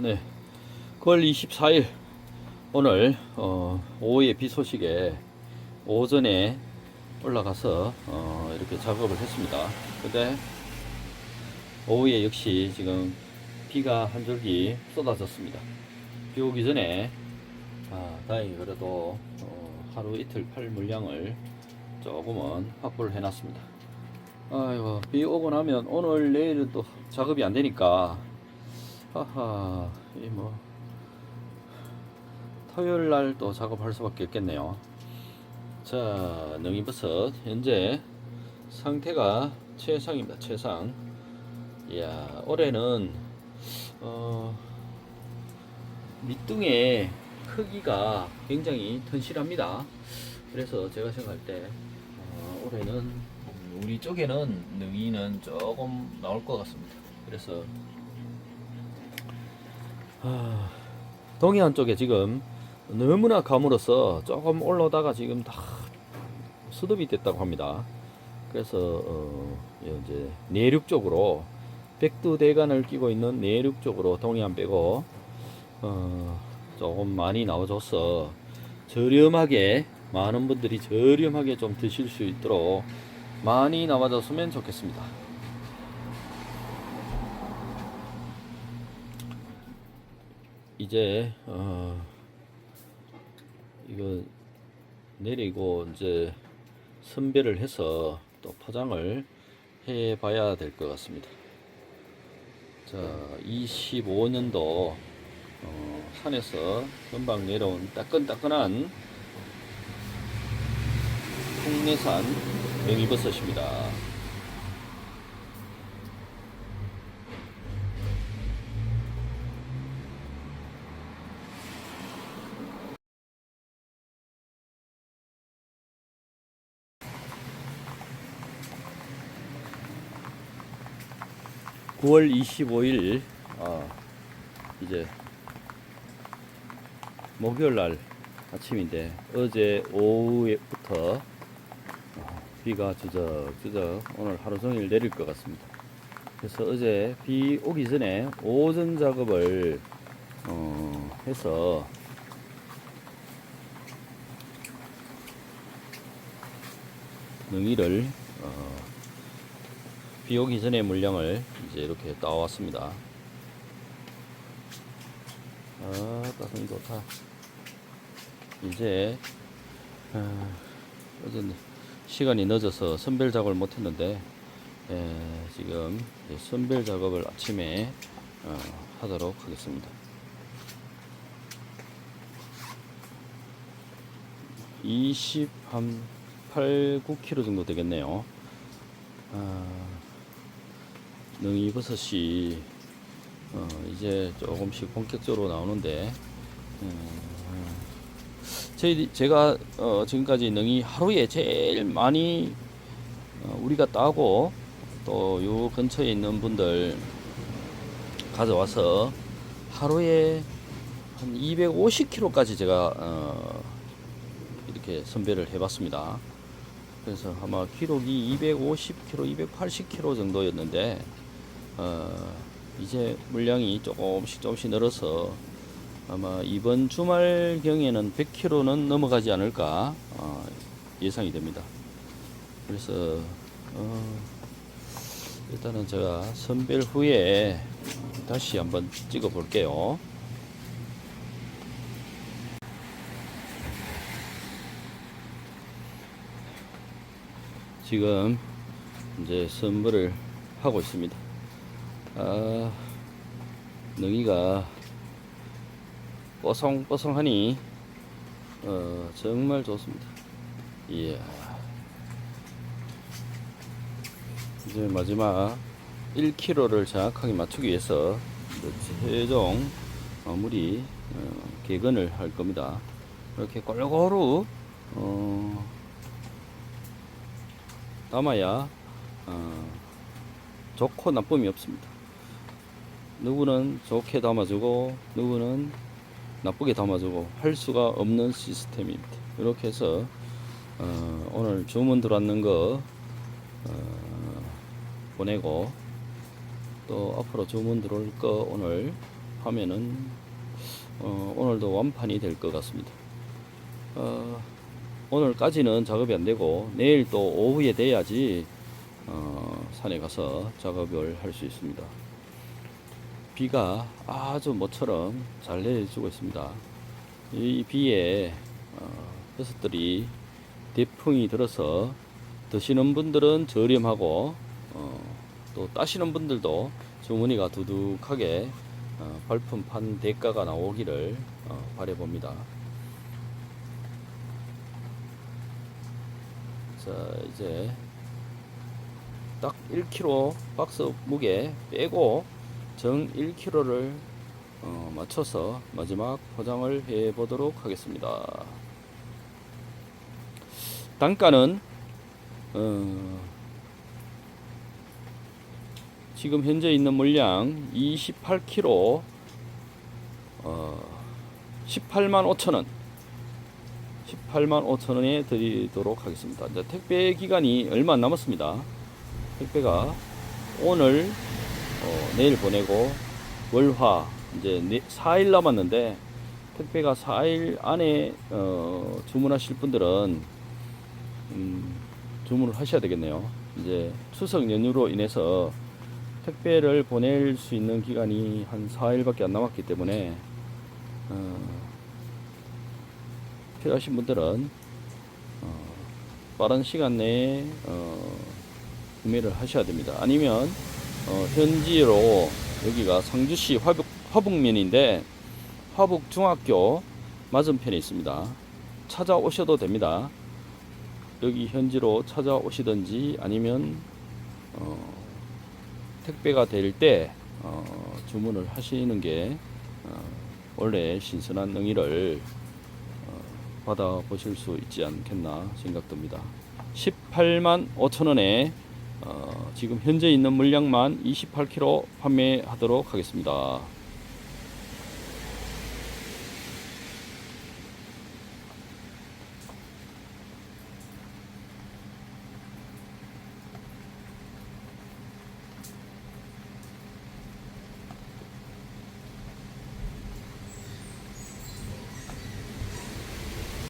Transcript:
네. 9월 24일 오늘 어, 오후에 비 소식에 오전에 올라가서 어, 이렇게 작업을 했습니다. 근데 오후에 역시 지금 비가 한 줄기 쏟아졌습니다. 비 오기 전에 아, 다행히 그래도 어, 하루 이틀 팔 물량을 조금은 확보를 해놨습니다. 아이고 비 오고 나면 오늘 내일은 또 작업이 안 되니까 하하 이 뭐 토요일 날 또 작업할 수밖에 없겠네요. 자 능이버섯 현재 상태가 최상입니다. 최상. 이야 올해는 어 밑둥의 크기가 굉장히 튼실합니다. 그래서 제가 생각할 때 어, 올해는 우리 쪽에는 능이는 조금 나올 것 같습니다. 그래서 아, 동해안 쪽에 지금 너무나 가물어서 조금 올라오다가 지금 다 수습이 됐다고 합니다. 그래서 어, 이제 내륙 쪽으로 백두대간을 끼고 있는 내륙 쪽으로 동해안 빼고 어, 조금 많이 나와줘서 저렴하게 많은 분들이 저렴하게 좀 드실 수 있도록 많이 나와줬으면 좋겠습니다. 이제 어 이거 내리고 이제 선별을 해서 또 포장을 해 봐야 될 것 같습니다. 자, 25년도 어, 산에서 금방 내려온 따끈따끈한 국내산 명이버섯입니다. (9월 25일) 아, 이제 목요일 날 아침인데 어제 오후부터 어, 비가 주저주저 오늘 하루 종일 내릴 것 같습니다. 그래서 어제 비 오기 전에 오전 작업을 어, 해서 능이를 어, 비 오기 전에 물량을 이제 이렇게 따왔습니다. 아, 따뜻이 좋다. 이제 아, 어제 시간이 늦어서 선별 작업을 못했는데 에, 지금 이 선별 작업을 아침에 어, 하도록 하겠습니다. 20한 8, 9kg 정도 되겠네요. 아, 능이버섯이 어, 이제 조금씩 본격적으로 나오는데 음, 제가 어, 지금까지 능이 하루에 제일 많이 어, 우리가 따고 또 요 근처에 있는 분들 가져와서 하루에 한 250kg까지 제가 어, 이렇게 선별을 해봤습니다. 그래서 아마 기록이 250kg, 280kg 정도였는데 어, 이제 물량이 조금씩 조금씩 늘어서 아마 이번 주말 경에는 100kg는 넘어가지 않을까 어, 예상이 됩니다. 그래서 어, 일단은 제가 선별 후에 다시 한번 찍어 볼게요. 지금 이제 선물을 하고 있습니다. 아, 능이가 뽀송뽀송하니 어, 정말 좋습니다. 이야. 이제 마지막 1kg를 정확하게 맞추기 위해서 최종 마무리 어, 개근을 할 겁니다. 이렇게 골고루 어, 담아야 어, 좋고 나쁨이 없습니다. 누구는 좋게 담아주고 누구는 나쁘게 담아주고 할 수가 없는 시스템입니다. 이렇게 해서 어, 오늘 주문 들어왔는 거 어, 보내고 또 앞으로 주문 들어올 거 오늘 하면은 어, 오늘도 완판이 될 것 같습니다. 어, 오늘까지는 작업이 안 되고 내일 또 오후에 돼야지 어, 산에 가서 작업을 할 수 있습니다. 비가 아주 모처럼 잘 내려주고 있습니다. 이 비에 어, 버섯들이 대풍이 들어서 드시는 분들은 저렴하고 어, 또 따시는 분들도 주머니가 두둑하게 어, 발품 판 대가가 나오기를 어, 바라봅니다. 자 이제 딱 1kg 박스 무게 빼고 정 1kg를 어, 맞춰서 마지막 포장을 해 보도록 하겠습니다. 단가는 어, 지금 현재 있는 물량 28kg 어, 18만 5천 원 18만 5천 원에 드리도록 하겠습니다. 이제 택배 기간이 얼마 안 남았습니다. 택배가 오늘 어, 내일 보내고 월화 이제 네, 4일 남았는데 택배가 4일 안에 어, 주문하실 분들은 음, 주문을 하셔야 되겠네요. 이제 추석 연휴로 인해서 택배를 보낼 수 있는 기간이 한 4일밖에 안 남았기 때문에 어, 필요하신 분들은 어, 빠른 시간 내에 어, 구매를 하셔야 됩니다. 아니면 어, 현지로 여기가 상주시 화북, 화북면인데 화북 중학교 맞은편에 있습니다. 찾아오셔도 됩니다. 여기 현지로 찾아오시든지 아니면 어, 택배가 될때 어, 주문을 하시는 게 어, 원래 신선한 능이를 어, 받아 보실 수 있지 않겠나 생각됩니다. 18만 5천 원에 어, 지금 현재 있는 물량만 28kg 판매하도록 하겠습니다.